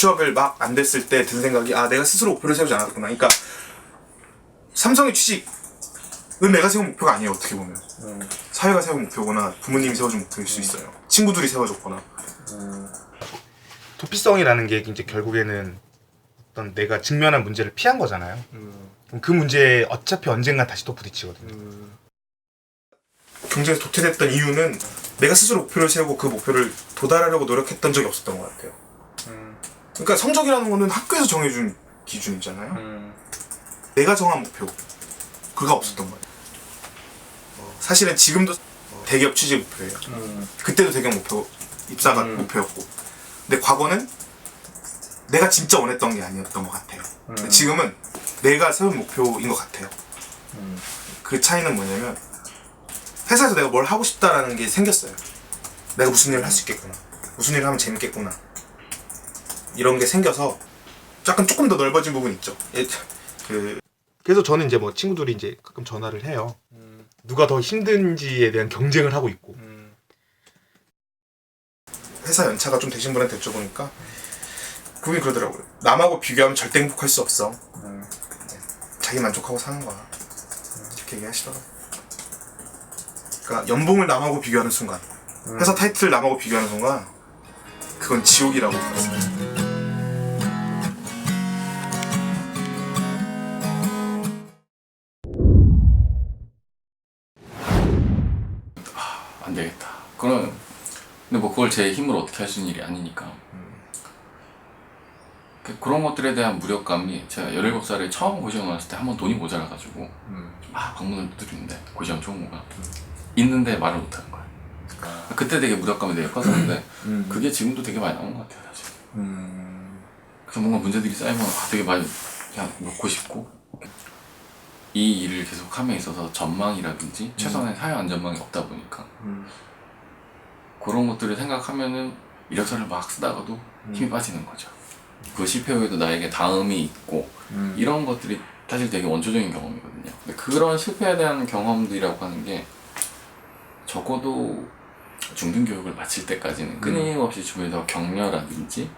취업을 막 안 됐을 때 든 생각이 아 내가 스스로 목표를 세우지 않았구나. 그러니까 삼성의 취직은 내가 세운 목표가 아니에요 어떻게 보면 사회가 세운 목표거나 부모님이 세워준 목표일 수 있어요. 친구들이 세워줬거나. 도피성이라는 게 이제 결국에는 어떤 내가 직면한 문제를 피한 거잖아요. 그럼 그 문제에 어차피 언젠가 다시 또 부딪히거든요. 경쟁에서 도태됐던 이유는 내가 스스로 목표를 세우고 그 목표를 도달하려고 노력했던 적이 없었던 것 같아요. 그러니까 성적이라는 거는 학교에서 정해준 기준이잖아요. 내가 정한 목표 그가 없었던 거예요. 어, 사실은 지금도 대기업 취직 목표예요. 그때도 대기업 목표 입사가 목표였고, 근데 과거는 내가 진짜 원했던 게 아니었던 것 같아요. 근데 지금은 내가 세운 목표인 것 같아요. 그 차이는 뭐냐면 회사에서 내가 뭘 하고 싶다라는 게 생겼어요. 내가 무슨 일을 할 수 있겠구나. 무슨 일을 하면 재밌겠구나. 이런 게 생겨서 약간 조금 더 넓어진 부분이 있죠. 예, 그 그래서 저는 이제 뭐 친구들이 이제 가끔 전화를 해요. 누가 더 힘든지에 대한 경쟁을 하고 있고. 회사 연차가 좀 되신 분한테 여쭤보니까 그분이 그러더라고요. 남하고 비교하면 절대 행복할 수 없어. 네. 자기 만족하고 사는 거야. 이렇게 얘기하시더라고요. 그러니까 연봉을 남하고 비교하는 순간, 회사 타이틀을 남하고 비교하는 순간, 그건 지옥이라고 말씀하셨어요. 안 되겠다. 그럼 근데 뭐 그걸 제 힘으로 어떻게 할 수 있는 일이 아니니까. 그- 그런 것들에 대한 무력감이 제가 17살에 처음 고시원 왔을 때 한 번 돈이 모자라가지고 막 방문을 두드리는데 고시원 총무가 있는데 말을 못 하는 거예요. 그때 되게 무력감이 되게 컸었는데 그게 지금도 되게 많이 나온 것 같아요 사실. 그래서 뭔가 문제들이 쌓이면 아, 되게 많이 그냥 놓고 싶고 이 일을 계속 함에 있어서 전망이라든지 최소한의 사회 안전망이 없다 보니까 그런 것들을 생각하면은 이력서를 막 쓰다가도 힘이 빠지는 거죠. 그 실패 후에도 나에게 다음이 있고 이런 것들이 사실 되게 원초적인 경험이거든요. 근데 그런 실패에 대한 경험들이라고 하는 게 적어도 중등교육을 마칠 때까지는 끊임없이 주변에서 격려라든지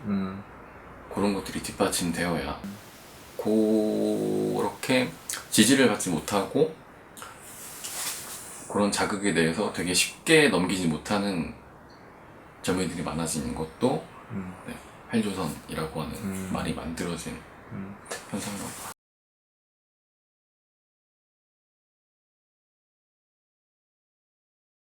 그런 것들이 뒷받침되어야 그렇게 지지를 받지 못하고 그런 자극에 대해서 되게 쉽게 넘기지 못하는 점유들이 많아지는 것도 네, 헬조선이라고 하는 말이 만들어진 현상이라고 봐요.